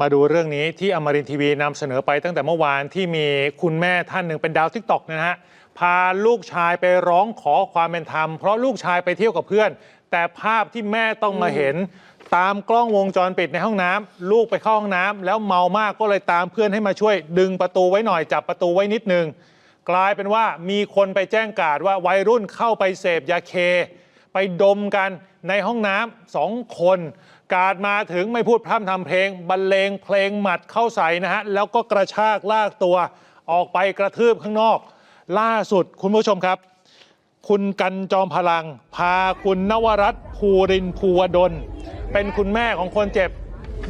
มาดูเรื่องนี้ที่อมรินทีวีนำเสนอไปตั้งแต่เมื่อวานที่มีคุณแม่ท่านหนึ่งเป็นดาวทิกตอกนะฮะพาลูกชายไปร้องขอความเป็นธรรม เพราะลูกชายไปเที่ยวกับเพื่อน แต่ภาพที่แม่ต้องมาเห็น ตามกล้องวงจรปิดในห้องน้ำลูกไปเข้าห้องน้ำแล้วเมามากก็เลยตามเพื่อนให้มาช่วย ดึงประตูไว้หน่อยจับประตูไว้นิดนึง กลายเป็นว่ามีคนไปแจ้งกาดว่าวัยรุ่นเข้าไปเสพยาเค ไปดมกันในห้องน้ำสองคน กาดมาถึงไม่พูดพร่ำทำเพลง บรรเลงเพลงหมัดเข้าใส่นะฮะ แล้วก็กระชากลากตัวออกไปกระทืบข้างนอก ล่าสุดคุณผู้ชมครับ คุณกันจอมพลัง พาคุณนวรัตน์ภูรินภูวดล เป็นคุณแม่ของคนเจ็บ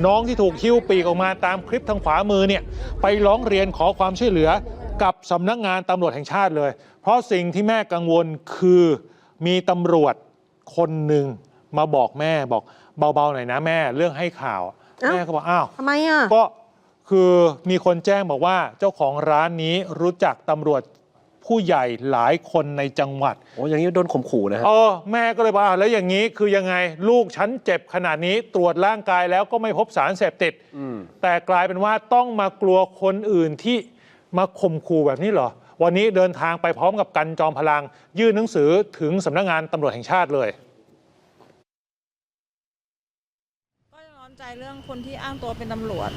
น้องที่ถูกคิ้วปีกออกมาตามคลิปทางขวามือเนี่ยไปร้องเรียนขอความช่วยเหลือกับสำนักงานตำรวจแห่งชาติเลย เพราะสิ่งที่แม่กังวลคือมีตำรวจ คนหนึ่งมาบอกแม่บอกเบาๆหน่อยนะแม่เรื่องให้ข่าวอ้าว แม่ก็บอกอ้าว ทำไมอะ ก็คือมีคนแจ้งบอกว่าเจ้าของร้านนี้รู้จักตำรวจผู้ใหญ่หลายคนในจังหวัด โอ้อย่างนี้โดนข่มขู่นะฮะ เออแม่ก็เลยบอกอ้าวแล้วอย่างนี้คือยังไงลูกฉันเจ็บขนาดนี้ตรวจร่างกายแล้วก็ไม่พบสารเสพติดอืม แต่กลายเป็นว่าต้องมากลัวคนอื่นที่มาข่มขู่แบบนี้เหรอ วันนี้เดินทางไปพร้อมกับกันจอมพลัง ยื่นหนังสือถึงสำนักงานตำรวจแห่งชาติเลย ก็ยัง ร้อนใจเรื่องคนที่อ้างตัวเป็นตำรวจ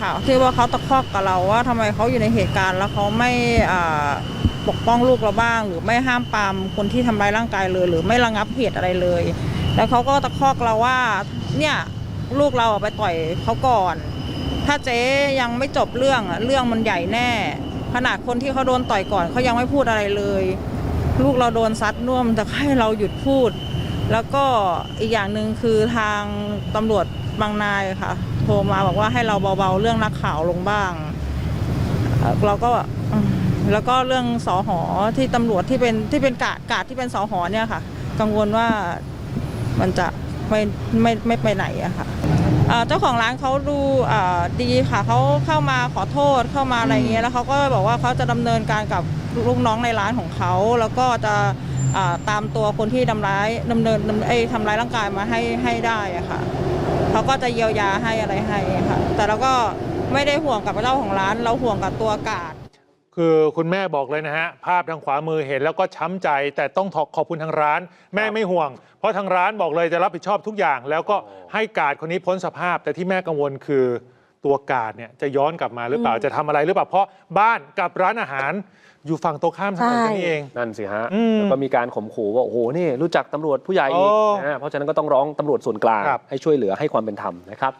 ค่ะที่ว่าเขาตะคอกกับเราว่าทำไมเขาอยู่ในเหตุการณ์แล้วเขาไม่อ่าปกป้องลูกเราบ้าง หรือไม่ห้ามปรามคนที่ทำร้ายร่างกายเลย หรือไม่ระงับเหตุอะไรเลย แล้วเขาก็ตะคอกเราว่าเนี่ยลูกเราอะไปต่อยเขาก่อน ถ้าเจ๊ยังไม่จบเรื่องอะเรื่องมันใหญ่แน่ ขนาดคนที่เขาโดนต่อยก่อนเขายังไม่พูดอะไรเลย ลูกเราโดนซัดน่วมแต่ให้เราหยุดพูด แล้วก็อีกอย่างหนึ่งคือทางตำรวจบางนายค่ะ โทรมาบอกว่าให้เราเบาๆเรื่องนักข่าวลงบ้าง เราก็แล้วก็เรื่องสอหอที่ตำรวจที่เป็นที่เป็นกาดกาดที่เป็นสอหอเนี่ยค่ะ กังวลว่ามันจะไม่ไม่ไม่ไปไหนอะค่ะเจ้าของร้านเขาดูดีค่ะเขาเข้ามาขอโทษเข้ามาอะไรเงี้ยแล้วเขาก็บอกว่าเขาจะดำเนินการกับลูกน้องในร้านของเขาแล้วก็จะ ตามตัวคนที่ทำร้ายดำเนินดำเอ้ทำร้ายร่างกายมาให้ให้ได้อะค่ะเขาก็จะเยียวยาให้อะไรให้ค่ะ แต่เราก็ไม่ได้ห่วงกับเจ้าของร้าน เราห่วงกับตัวกาด คือคุณแม่บอกเลยนะฮะ ภาพทางขวามือเห็นแล้วก็ช้ำใจ แต่ต้องขอขอบคุณทางร้าน แม่ไม่ห่วง เพราะทางร้านบอกเลยจะรับผิดชอบทุกอย่าง แล้วก็ให้กาดคนนี้พ้นสภาพแต่ที่แม่กังวลคือ ตัวกาดเนี่ยจะย้อนกลับมาหรือเปล่าจะทำอะไรหรือเปล่าเพราะบ้านกับร้านอาหารอยู่ฝั่งตรงข้ามถนนกันนี่เอง นั่นสิฮะ อืมแล้วก็มีการข่มขู่ว่า โอ้โห นี่ รู้จักตำรวจผู้ใหญ่อีกโอ้นะฮะเพราะฉะนั้นก็ต้องร้องตำรวจส่วนกลาง ครับ ให้ช่วยเหลือให้ความเป็นธรรมนะครับ